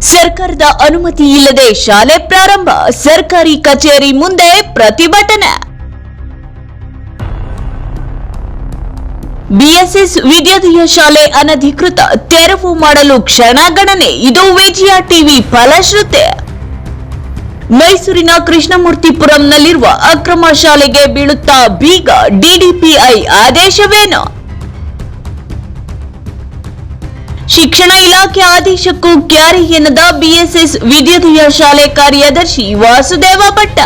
ಸರ್ಕಾರದ ಅನುಮತಿ ಇಲ್ಲದೆ ಶಾಲೆ ಪ್ರಾರಂಭ, ಸರ್ಕಾರಿ ಕಚೇರಿ ಮುಂದೆ ಪ್ರತಿಭಟನೆ. ಬಿಎಸ್ಎಸ್ ವಿದ್ಯಾರ್ಥಿಯ ಶಾಲೆ ಅನಧಿಕೃತ ತೆರವು ಮಾಡಲು ಕ್ಷಣಗಣನೆ ಇದು ವಿಜಯ ಟಿವಿ ಫಲಶ್ರುತೆ. ಮೈಸೂರಿನ ಕೃಷ್ಣಮೂರ್ತಿಪುರಂನಲ್ಲಿರುವ ಅಕ್ರಮ ಶಾಲೆಗೆ ಬೀಳುತ್ತಾ ಬೀಗ ಡಿಡಿಪಿಐ ಆದೇಶವೇನು? ಶಿಕ್ಷಣ ಇಲಾಖೆ ಆದೇಶಕ್ಕೂ ಕ್ಯಾರಿ ಎನ್ನದ ಬಿಎಸ್ಎಸ್ ವಿದ್ಯಾರ್ಥಿಯ ಶಾಲೆ ಕಾರ್ಯದರ್ಶಿ ವಾಸುದೇವ ಭಟ್ಟ.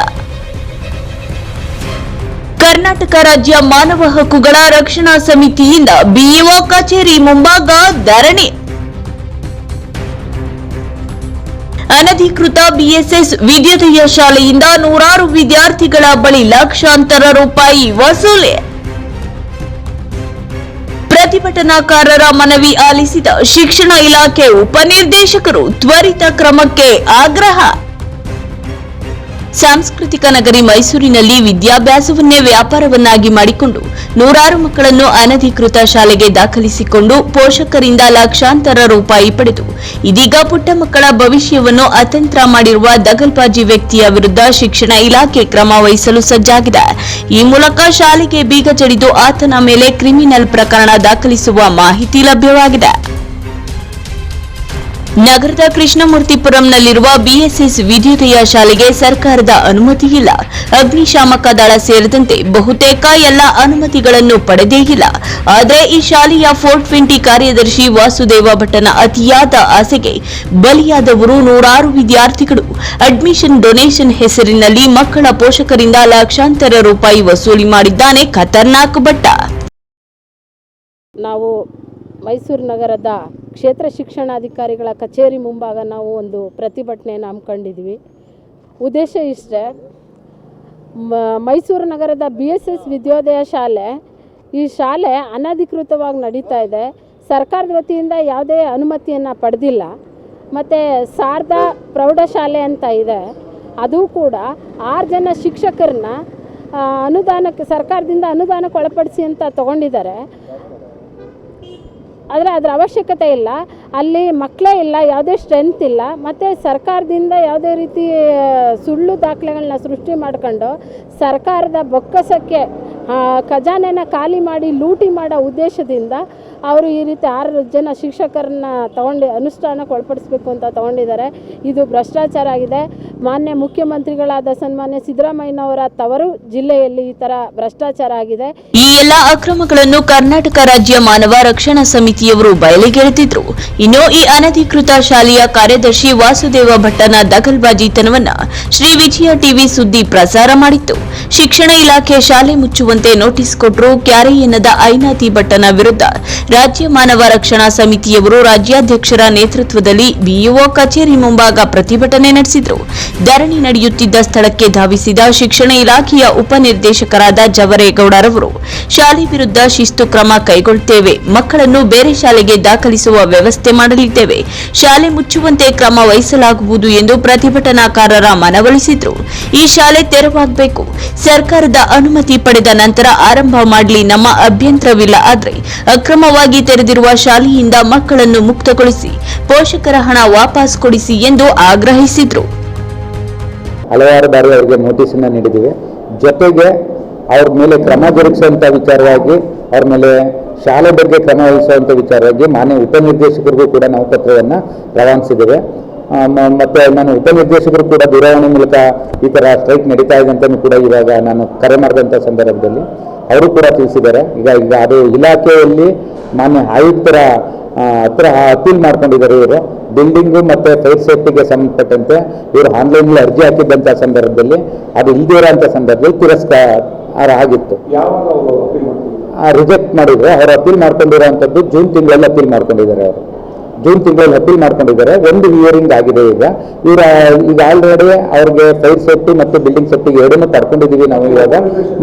ಕರ್ನಾಟಕ ರಾಜ್ಯ ಮಾನವ ಹಕ್ಕುಗಳ ರಕ್ಷಣಾ ಸಮಿತಿಯಿಂದ ಬಿಇಒ ಕಚೇರಿ ಮುಂಭಾಗ ಧರಣಿ. ಅನಧಿಕೃತ ಬಿಎಸ್ಎಸ್ ವಿದ್ಯಾರ್ಥಿಯ ಶಾಲೆಯಿಂದ ನೂರಾರು ವಿದ್ಯಾರ್ಥಿಗಳ ಬಳಿ ಲಕ್ಷಾಂತರ ರೂಪಾಯಿ ವಸೂಲಿ. ಪ್ರತಿಭಟನಾಕಾರರ ಮನವಿ ಆಲಿಸಿದ ಶಿಕ್ಷಣ ಇಲಾಖೆ ಉಪನಿರ್ದೇಶಕರು ತ್ವರಿತ ಕ್ರಮಕ್ಕೆ ಆಗ್ರಹ. ಸಾಂಸ್ಕೃತಿಕ ನಗರಿ ಮೈಸೂರಿನಲ್ಲಿ ವಿದ್ಯಾಭ್ಯಾಸವನ್ನೇ ವ್ಯಾಪಾರವನ್ನಾಗಿ ಮಾಡಿಕೊಂಡು ನೂರಾರು ಮಕ್ಕಳನ್ನು ಅನಧಿಕೃತ ಶಾಲೆಗೆ ದಾಖಲಿಸಿಕೊಂಡು ಪೋಷಕರಿಂದ ಲಕ್ಷಾಂತರ ರೂಪಾಯಿ ಪಡೆದು ಇದೀಗ ಪುಟ್ಟ ಮಕ್ಕಳ ಭವಿಷ್ಯವನ್ನು ಅತಂತ್ರ ಮಾಡಿರುವ ದಗಲ್ಬಾಜಿ ವ್ಯಕ್ತಿಯ ವಿರುದ್ಧ ಶಿಕ್ಷಣ ಇಲಾಖೆ ಕ್ರಮ ವಹಿಸಲು ಸಜ್ಜಾಗಿದೆ. ಈ ಮೂಲಕ ಶಾಲೆಗೆ ಬೀಗ ಜಡಿದು ಆತನ ಮೇಲೆ ಕ್ರಿಮಿನಲ್ ಪ್ರಕರಣ ದಾಖಲಿಸುವ ಮಾಹಿತಿ ಲಭ್ಯವಾಗಿದೆ. ನಗರದ ಕೃಷ್ಣಮೂರ್ತಿಪುರಂನಲ್ಲಿರುವ ಬಿಎಸ್ಎಸ್ ವಿದ್ಯುದಯ ಶಾಲೆಗೆ ಸರ್ಕಾರದ ಅನುಮತಿ ಇಲ್ಲ. ಅಗ್ನಿಶಾಮಕ ದಳ ಸೇರಿದಂತೆ ಬಹುತೇಕ ಎಲ್ಲ ಅನುಮತಿಗಳನ್ನು ಪಡೆದೇ ಇಲ್ಲ. ಆದರೆ ಈ ಶಾಲೆಯ ಫೋರ್ ಟ್ವೆಂಟಿ ಕಾರ್ಯದರ್ಶಿ ವಾಸುದೇವ ಭಟ್ಟನ ಅತಿಯಾದ ಆಸೆಗೆ ಬಲಿಯಾದವರು ನೂರಾರು ವಿದ್ಯಾರ್ಥಿಗಳು. ಅಡ್ಮಿಷನ್ ಡೊನೇಷನ್ ಹೆಸರಿನಲ್ಲಿ ಮಕ್ಕಳ ಪೋಷಕರಿಂದ ಲಕ್ಷಾಂತರ ರೂಪಾಯಿ ವಸೂಲಿ ಮಾಡಿದ್ದಾನೆ ಖತರ್ನಾಕ್ ಭಟ್ಟ. ನಾವು ಮೈಸೂರು ನಗರದ ಕ್ಷೇತ್ರ ಶಿಕ್ಷಣಾಧಿಕಾರಿಗಳ ಕಚೇರಿ ಮುಂಭಾಗ ನಾವು ಒಂದು ಪ್ರತಿಭಟನೆಯನ್ನು ಹಮ್ಮಿಕೊಂಡಿದ್ವಿ. ಉದ್ದೇಶ ಇಷ್ಟೇ ಮೈಸೂರು ನಗರದ ಬಿ ಎಸ್ ಎಸ್ ವಿದ್ಯೋದಯ ಶಾಲೆ, ಈ ಶಾಲೆ ಅನಧಿಕೃತವಾಗಿ ನಡೀತಾ ಇದೆ. ಸರ್ಕಾರದ ವತಿಯಿಂದ ಯಾವುದೇ ಅನುಮತಿಯನ್ನು ಪಡೆದಿಲ್ಲ. ಮತ್ತು ಶಾರದಾ ಪ್ರೌಢಶಾಲೆ ಅಂತ ಇದೆ. ಅದು ಕೂಡ ಆರು ಜನ ಶಿಕ್ಷಕರನ್ನ ಅನುದಾನಕ್ಕೆ, ಸರ್ಕಾರದಿಂದ ಅನುದಾನಕ್ಕೆ ಒಳಪಡಿಸಿ ಅಂತ ತಗೊಂಡಿದ್ದಾರೆ. ಆದರೆ ಅದರ ಅವಶ್ಯಕತೆ ಇಲ್ಲ. ಅಲ್ಲಿ ಮಕ್ಕಳೇ ಇಲ್ಲ, ಯಾವುದೇ ಸ್ಟ್ರೆಂತ್ ಇಲ್ಲ. ಮತ್ತು ಸರ್ಕಾರದಿಂದ ಯಾವುದೇ ರೀತಿ ಸುಳ್ಳು ದಾಖಲೆಗಳನ್ನ ಸೃಷ್ಟಿ ಮಾಡ್ಕೊಂಡು ಸರ್ಕಾರದ ಬೊಕ್ಕಸಕ್ಕೆ ಖಜಾನೆನ ಖಾಲಿ ಮಾಡಿ ಲೂಟಿ ಮಾಡೋ ಉದ್ದೇಶದಿಂದ ಅವರು ಈ ರೀತಿ ಆರು ಜನ ಶಿಕ್ಷಕರನ್ನ ತಗೊಂಡು, ಅನುಷ್ಠಾನಕ್ಕೆ ಒಳಪಡಿಸ್ಬೇಕು ಅಂತ ತಗೊಂಡಿದ್ದಾರೆ. ಇದು ಭ್ರಷ್ಟಾಚಾರ ಆಗಿದೆ. ಮಾನ್ಯ ಮುಖ್ಯಮಂತ್ರಿಗಳಾದ ಸನ್ಮಾನ್ಯ ಸಿದ್ದರಾಮಯ್ಯನವರ ತವರು ಜಿಲ್ಲೆಯಲ್ಲಿ ಈ ತರ ಭ್ರಷ್ಟಾಚಾರ ಆಗಿದೆ. ಈ ಎಲ್ಲ ಅಕ್ರಮಗಳನ್ನು ಕರ್ನಾಟಕ ರಾಜ್ಯ ಮಾನವ ರಕ್ಷಣಾ ಸಮಿತಿಯವರು ಬಯಲಿಗೆಳೆದಿದ್ರು. ಇನ್ನು ಈ ಅನಧಿಕೃತ ಶಾಲೆಯ ಕಾರ್ಯದರ್ಶಿ ವಾಸುದೇವ ಭಟ್ಟನ ದಖಲ್ಬಾಜಿತನವನ್ನ ಶ್ರೀ ವಿಜಯ ಟಿವಿ ಸುದ್ದಿ ಪ್ರಸಾರ ಮಾಡಿತ್ತು. ಶಿಕ್ಷಣ ಇಲಾಖೆ ಶಾಲೆ ಮುಚ್ಚುವಂತೆ ನೋಟಿಸ್ ಕೊಟ್ಟರು ಕ್ಯಾರೆ ಎನ್ನದ ಐನಾತಿ ಭಟ್ಟನ ವಿರುದ್ಧ ರಾಜ್ಯ ಮಾನವ ರಕ್ಷಣಾ ಸಮಿತಿಯವರು ರಾಜ್ಯಾಧ್ಯಕ್ಷರ ನೇತೃತ್ವದಲ್ಲಿ ಬಿಇಒ ಕಚೇರಿ ಮುಂಭಾಗ ಪ್ರತಿಭಟನೆ ನಡೆಸಿದ್ರು. ಧರಣಿ ನಡೆಯುತ್ತಿದ್ದ ಸ್ಥಳಕ್ಕೆ ಧಾವಿಸಿದ ಶಿಕ್ಷಣ ಇಲಾಖೆಯ ಉಪನಿರ್ದೇಶಕರಾದ ಜವರೇಗೌಡರವರು. ಶಾಲೆ ವಿರುದ್ಧ ಶಿಸ್ತು ಕ್ರಮ ಕೈಗೊಳ್ಳುತ್ತೇವೆ ಮಕ್ಕಳನ್ನು ಬೇರೆ ಶಾಲೆಗೆ ದಾಖಲಿಸುವ ವ್ಯವಸ್ಥೆ ಮಾಡಲಿದ್ದೇವೆ. ಶಾಲೆ ಮುಚ್ಚುವಂತೆ ಕ್ರಮ ವಹಿಸಲಾಗುವುದು ಎಂದು ಪ್ರತಿಭಟನಾಕಾರರ ಮನವೊಲಿಸಿದ್ರು. ಈ ಶಾಲೆ ತೆರವಾಗಬೇಕು. ಸರ್ಕಾರದ ಅನುಮತಿ ಪಡೆದ ನಂತರ ಆರಂಭ ಮಾಡಲಿ ನಮ್ಮ ಅಭ್ಯಂತರವಿಲ್ಲ ಆದರೆ ಅಕ್ರಮವಾಗಿ ತೆರೆದಿರುವ ಶಾಲೆಯಿಂದ ಮಕ್ಕಳನ್ನು ಮುಕ್ತಗೊಳಿಸಿ, ಪೋಷಕರ ಹಣ ವಾಪಸ್ ಕೊಡಿಸಿ ಎಂದು ಆಗ್ರಹಿಸಿದ್ರು. ಹಲವಾರು ಬಾರಿ ಅವರಿಗೆ ನೋಟಿಸನ್ನು ನೀಡಿದ್ದೀವಿ. ಜೊತೆಗೆ ಅವ್ರ ಮೇಲೆ ಕ್ರಮ ಜರುಗಿಸುವಂಥ ವಿಚಾರವಾಗಿ, ಅವ್ರ ಮೇಲೆ ಶಾಲೆ ಬಗ್ಗೆ ಕ್ರಮ ವಹಿಸುವಂಥ ವಿಚಾರವಾಗಿ ಮಾನ್ಯ ಉಪನಿರ್ದೇಶಕರಿಗೂ ಕೂಡ ನಾವು ಪತ್ರವನ್ನು ರವಾನಿಸಿದ್ದೇವೆ. ಮತ್ತೆ ನಾನು ಉಪನಿರ್ದೇಶಕರು ಕೂಡ ದೂರವಾಣಿ ಮೂಲಕ ಈ ಥರ ಸ್ಟ್ರೈಕ್ ನಡೀತಾ ಇದೆ ಅಂತಲೂ ಕೂಡ ಇವಾಗ ನಾನು ಕರೆ ಮಾಡಿದಂಥ ಸಂದರ್ಭದಲ್ಲಿ. ಅವರು ಕೂಡ ತಿಳಿಸಿದ್ದಾರೆ. ಈಗ ಈಗ ಅದು ಇಲಾಖೆಯಲ್ಲಿ ಮಾನ್ಯ ಆಯುಕ್ತರ ಹತ್ರ ಅಪೀಲ್ ಮಾಡ್ಕೊಂಡಿದ್ದಾರೆ ಇವರು. ಬಿಲ್ಡಿಂಗು ಮತ್ತು ಫೈರ್ ಸೇಫ್ಟಿಗೆ ಸಂಬಂಧಪಟ್ಟಂತೆ ಇವರು ಆನ್ಲೈನಲ್ಲಿ ಅರ್ಜಿ ಹಾಕಿದ್ದಂಥ ಸಂದರ್ಭದಲ್ಲಿ ಅದು ಇಲ್ಲದೇ ಇರೋಂಥ ಸಂದರ್ಭದಲ್ಲಿ ತಿರಸ್ಕಾರ ಆಗಿತ್ತು. ರಿಜೆಕ್ಟ್ ಮಾಡಿದ್ರು. ಅವರು ಅಪೀಲ್ ಮಾಡ್ಕೊಂಡಿರೋವಂಥದ್ದು ಜೂನ್ ತಿಂಗಳಲ್ಲಿ ಅಪೀಲ್ ಮಾಡ್ಕೊಂಡಿದ್ದಾರೆ ಅವರು. ಜೂನ್ ತಿಂಗಳಲ್ಲಿ ಅಪೀಲ್ ಮಾಡ್ಕೊಂಡಿದ್ದಾರೆ. ಒಂದು ಹಿಯರಿಂಗ್ ಆಗಿದೆ ಈಗ. ಇವರ ಈಗ ಆಲ್ರೆಡಿ ಅವ್ರಿಗೆ ಫೈರ್ ಸೇಫ್ಟಿ ಮತ್ತು ಬಿಲ್ಡಿಂಗ್ ಸೇಫ್ಟಿ ಎರಡನ್ನೂ ಪಡ್ಕೊಂಡಿದ್ದೀವಿ ನಾವು ಇವಾಗ.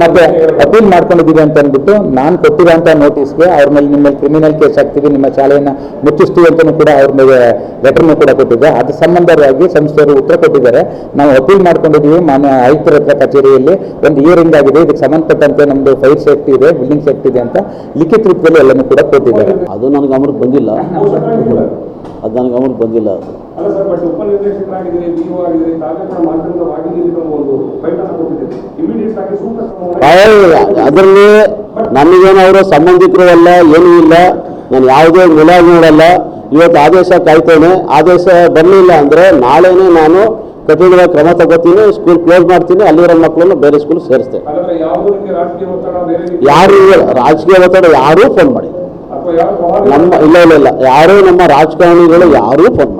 ಮತ್ತೆ ಅಪೀಲ್ ಮಾಡ್ಕೊಂಡಿದ್ದೀವಿ ಅಂತ ಅಂದ್ಬಿಟ್ಟು ನಾನು ಕೊಟ್ಟಿರೋಂಥ ನೋಟಿಸ್ಗೆ ಅವ್ರ ಮೇಲೆ ನಿಮ್ಮ ಕ್ರಿಮಿನಲ್ ಕೇಸ್ ಹಾಕ್ತೀವಿ ನಿಮ್ಮ ಶಾಲೆಯನ್ನು ಮುಚ್ಚಿಸ್ತೀವಿ ಅಂತಲೂ ಕೂಡ ಅವ್ರ ಮೇಲೆ ಲೆಟರ್ನೂ ಕೂಡ ಕೊಟ್ಟಿದ್ದೆ. ಅದು ಸಂಬಂಧವಾಗಿ ಸಂಸ್ಥೆಯವರು ಉತ್ತರ ಕೊಟ್ಟಿದ್ದಾರೆ. ನಾವು ಅಪೀಲ್ ಮಾಡ್ಕೊಂಡಿದ್ದೀವಿ ಮಾನ್ಯ ಆಯುಕ್ತರ ಹತ್ರ ಕಚೇರಿಯಲ್ಲಿ. ಒಂದು ಹಿಯರಿಂಗ್ ಆಗಿದೆ. ಇದಕ್ಕೆ ಸಂಬಂಧಪಟ್ಟಂತೆ ನಮ್ಮದು ಫೈರ್ ಸೇಫ್ಟಿ ಇದೆ ಬಿಲ್ಡಿಂಗ್ ಸೇಫ್ಟಿ ಇದೆ ಅಂತ ಲಿಖಿತ ರೂಪದಲ್ಲಿ ಎಲ್ಲನೂ ಕೂಡ ಕೊಟ್ಟಿದ್ದಾರೆ. ಅದು ನನಗೆ ಗಮನಕ್ಕೆ ಬಂದಿಲ್ಲ. ಅದು ನನಗೆ ಗಮನಕ್ಕೆ ಬಂದಿಲ್ಲ. ಅದು ಅದರಲ್ಲಿ ನನಗೇನು ಅವರು ಸಂಬಂಧಿಕರು ಅಲ್ಲ ಏನೂ ಇಲ್ಲ. ನಾನು ಯಾವುದೇ ಮುಲಾಜ್ ನೋಡಲ್ಲ ಇವತ್ತು ಆದೇಶ ಕಾಯ್ತೇನೆ. ಆದೇಶ ಬರಲಿಲ್ಲ ಅಂದರೆ ನಾಳೆನೇ ನಾನು ಕಠಿಣವಾದ ಕ್ರಮ ತಗೋತೀನಿ ಸ್ಕೂಲ್ ಕ್ಲೋಸ್ ಮಾಡ್ತೀನಿ ಅಲ್ಲಿರೋ ಮಕ್ಕಳನ್ನು ಬೇರೆ ಸ್ಕೂಲ್ ಸೇರಿಸ್ತೇನೆ. ಯಾರು ರಾಜಕೀಯ ಒತ್ತಡ ಯಾರೂ ಫೋನ್ ಮಾಡಿ ನಮ್ಮ ಇಲ್ಲ ಇಲ್ಲ ಇಲ್ಲ. ಯಾರೂ ನಮ್ಮ ರಾಜಕಾರಣಿಗಳು ಯಾರೂ ಫೋನ್